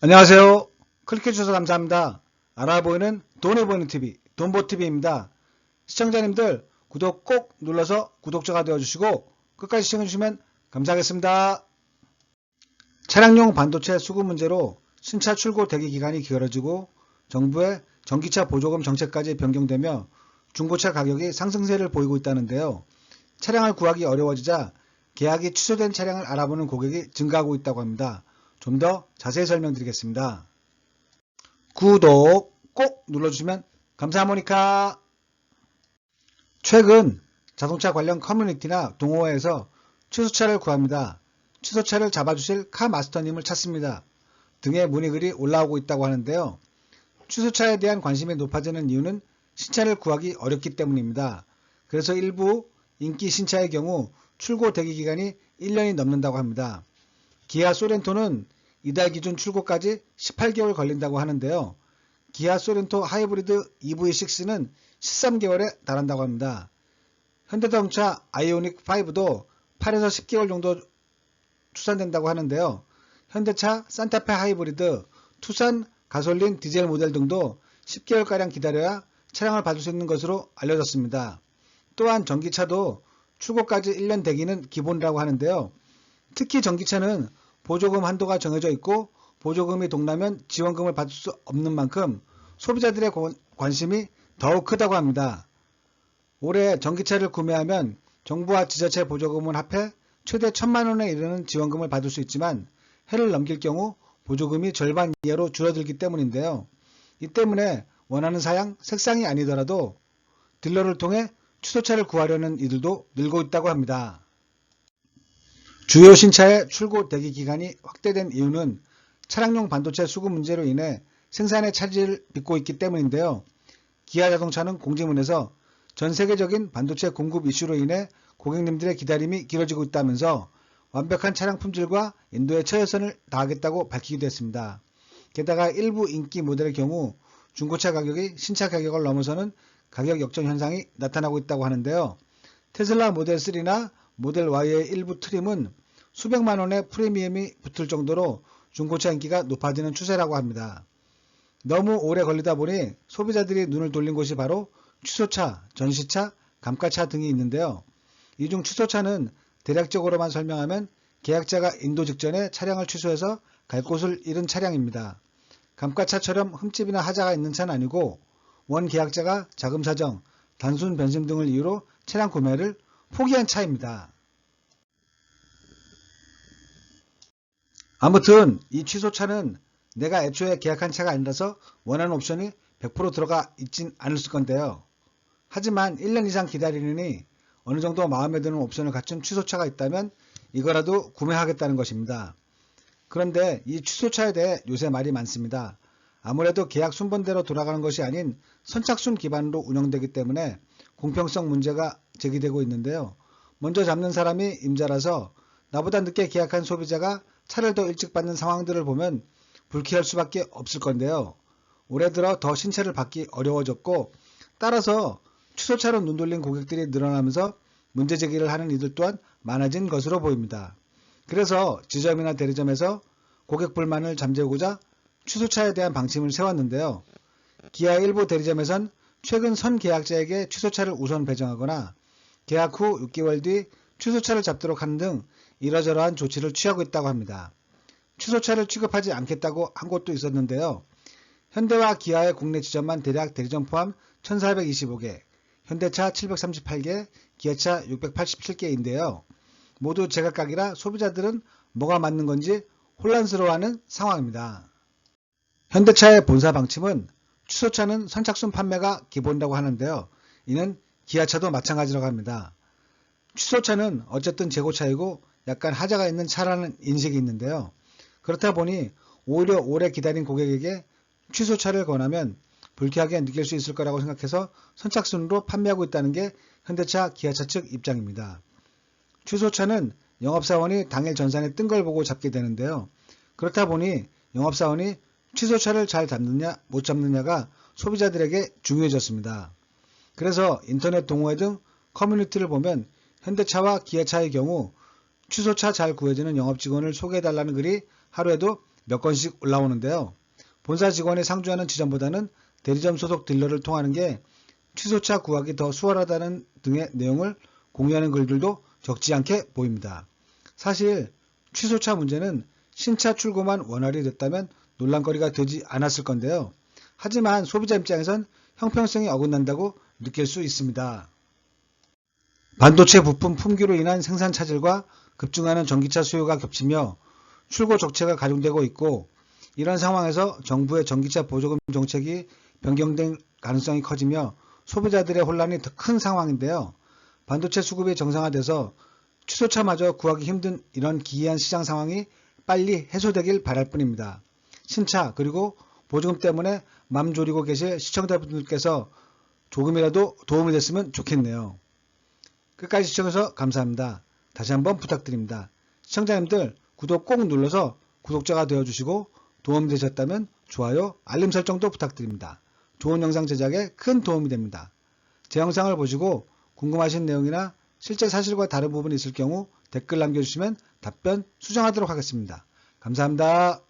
안녕하세요. 클릭해주셔서 감사합니다. 알아보이는 돈이 보이는 TV, 돈보TV입니다. 시청자님들 구독 꼭 눌러서 구독자가 되어주시고 끝까지 시청해주시면 감사하겠습니다. 차량용 반도체 수급 문제로 신차 출고 대기 기간이 길어지고 정부의 전기차 보조금 정책까지 변경되며 중고차 가격이 상승세를 보이고 있다는데요. 차량을 구하기 어려워지자 계약이 취소된 차량을 알아보는 고객이 증가하고 있다고 합니다. 좀 더 자세히 설명드리겠습니다. 구독 꼭 눌러주시면 감사하모니까 최근 자동차 관련 커뮤니티나 동호회에서 취소차를 구합니다. 취소차를 잡아주실 카마스터님을 찾습니다. 등의 문의글이 올라오고 있다고 하는데요. 취소차에 대한 관심이 높아지는 이유는 신차를 구하기 어렵기 때문입니다. 그래서 일부 인기 신차의 경우 출고 대기 기간이 1년이 넘는다고 합니다. 기아 소렌토는 이달 기준 출고까지 18개월 걸린다고 하는데요. 기아 소렌토 하이브리드 EV6는 13개월에 달한다고 합니다. 현대자동차 아이오닉 5도 8에서 10개월 정도 추산된다고 하는데요. 현대차 산타페 하이브리드, 투싼 가솔린 디젤 모델 등도 10개월가량 기다려야 차량을 받을 수 있는 것으로 알려졌습니다. 또한 전기차도 출고까지 1년 대기는 기본이라고 하는데요. 특히 전기차는 보조금 한도가 정해져 있고 보조금이 동나면 지원금을 받을 수 없는 만큼 소비자들의 관심이 더욱 크다고 합니다. 올해 전기차를 구매하면 정부와 지자체 보조금은 합해 최대 1천만 원에 이르는 지원금을 받을 수 있지만 해를 넘길 경우 보조금이 절반 이하로 줄어들기 때문인데요. 이 때문에 원하는 사양, 색상이 아니더라도 딜러를 통해 취소차를 구하려는 이들도 늘고 있다고 합니다. 주요 신차의 출고 대기 기간이 확대된 이유는 차량용 반도체 수급 문제로 인해 생산의 차질을 빚고 있기 때문인데요. 기아 자동차는 공지문에서 전 세계적인 반도체 공급 이슈로 인해 고객님들의 기다림이 길어지고 있다면서 완벽한 차량 품질과 인도의 최선을 다하겠다고 밝히기도 했습니다. 게다가 일부 인기 모델의 경우 중고차 가격이 신차 가격을 넘어서는 가격 역전 현상이 나타나고 있다고 하는데요. 테슬라 모델 3나 모델 Y의 일부 트림은 수백만 원의 프리미엄이 붙을 정도로 중고차 인기가 높아지는 추세라고 합니다. 너무 오래 걸리다 보니 소비자들이 눈을 돌린 곳이 바로 취소차, 전시차, 감가차 등이 있는데요. 이 중 취소차는 대략적으로만 설명하면 계약자가 인도 직전에 차량을 취소해서 갈 곳을 잃은 차량입니다. 감가차처럼 흠집이나 하자가 있는 차는 아니고 원 계약자가 자금 사정, 단순 변심 등을 이유로 차량 구매를 포기한 차입니다. 아무튼 이 취소차는 내가 애초에 계약한 차가 아니라서 원하는 옵션이 100% 들어가 있진 않을 건데요. 하지만 1년 이상 기다리느니 어느 정도 마음에 드는 옵션을 갖춘 취소차가 있다면 이거라도 구매하겠다는 것입니다. 그런데 이 취소차에 대해 요새 말이 많습니다. 아무래도 계약 순번대로 돌아가는 것이 아닌 선착순 기반으로 운영되기 때문에 공평성 문제가 제기되고 있는데요. 먼저 잡는 사람이 임자라서 나보다 늦게 계약한 소비자가 차를 더 일찍 받는 상황들을 보면 불쾌할 수밖에 없을 건데요. 올해 들어 더 신차를 받기 어려워졌고 따라서 취소차로 눈 돌린 고객들이 늘어나면서 문제 제기를 하는 이들 또한 많아진 것으로 보입니다. 그래서 지점이나 대리점에서 고객 불만을 잠재우고자 취소차에 대한 방침을 세웠는데요. 기아 일부 대리점에선 최근 선 계약자에게 취소차를 우선 배정하거나 계약 후 6개월 뒤 취소차를 잡도록 하는 등 이러저러한 조치를 취하고 있다고 합니다. 취소차를 취급하지 않겠다고 한 곳도 있었는데요. 현대와 기아의 국내 지점만 대략 대리점 포함 1425개, 현대차 738개, 기아차 687개인데요. 모두 제각각이라 소비자들은 뭐가 맞는 건지 혼란스러워하는 상황입니다. 현대차의 본사 방침은 취소차는 선착순 판매가 기본이라고 하는데요. 이는 기아차도 마찬가지라고 합니다. 취소차는 어쨌든 재고차이고 약간 하자가 있는 차라는 인식이 있는데요. 그렇다 보니 오히려 오래 기다린 고객에게 취소차를 권하면 불쾌하게 느낄 수 있을 거라고 생각해서 선착순으로 판매하고 있다는 게 현대차, 기아차 측 입장입니다. 취소차는 영업사원이 당일 전산에 뜬 걸 보고 잡게 되는데요. 그렇다 보니 영업사원이 취소차를 잘 잡느냐 못 잡느냐가 소비자들에게 중요해졌습니다. 그래서 인터넷 동호회 등 커뮤니티를 보면 현대차와 기아차의 경우 취소차 잘 구해주는 영업직원을 소개해달라는 글이 하루에도 몇 건씩 올라오는데요. 본사 직원이 상주하는 지점보다는 대리점 소속 딜러를 통하는 게 취소차 구하기 더 수월하다는 등의 내용을 공유하는 글들도 적지 않게 보입니다. 사실 취소차 문제는 신차 출고만 원활히 됐다면 논란거리가 되지 않았을 건데요. 하지만 소비자 입장에선 형평성이 어긋난다고 느낄 수 있습니다. 반도체 부품 품귀로 인한 생산 차질과 급증하는 전기차 수요가 겹치며 출고 적체가 가중되고 있고 이런 상황에서 정부의 전기차 보조금 정책이 변경될 가능성이 커지며 소비자들의 혼란이 더 큰 상황인데요. 반도체 수급이 정상화돼서 취소차마저 구하기 힘든 이런 기이한 시장 상황이 빨리 해소되길 바랄 뿐입니다. 신차 그리고 보조금 때문에 맘 졸이고 계실 시청자분들께서 조금이라도 도움이 됐으면 좋겠네요. 끝까지 시청해서 감사합니다. 다시 한번 부탁드립니다. 시청자님들 구독 꼭 눌러서 구독자가 되어주시고 도움이 되셨다면 좋아요, 알림 설정도 부탁드립니다. 좋은 영상 제작에 큰 도움이 됩니다. 제 영상을 보시고 궁금하신 내용이나 실제 사실과 다른 부분이 있을 경우 댓글 남겨주시면 답변 수정하도록 하겠습니다. 감사합니다.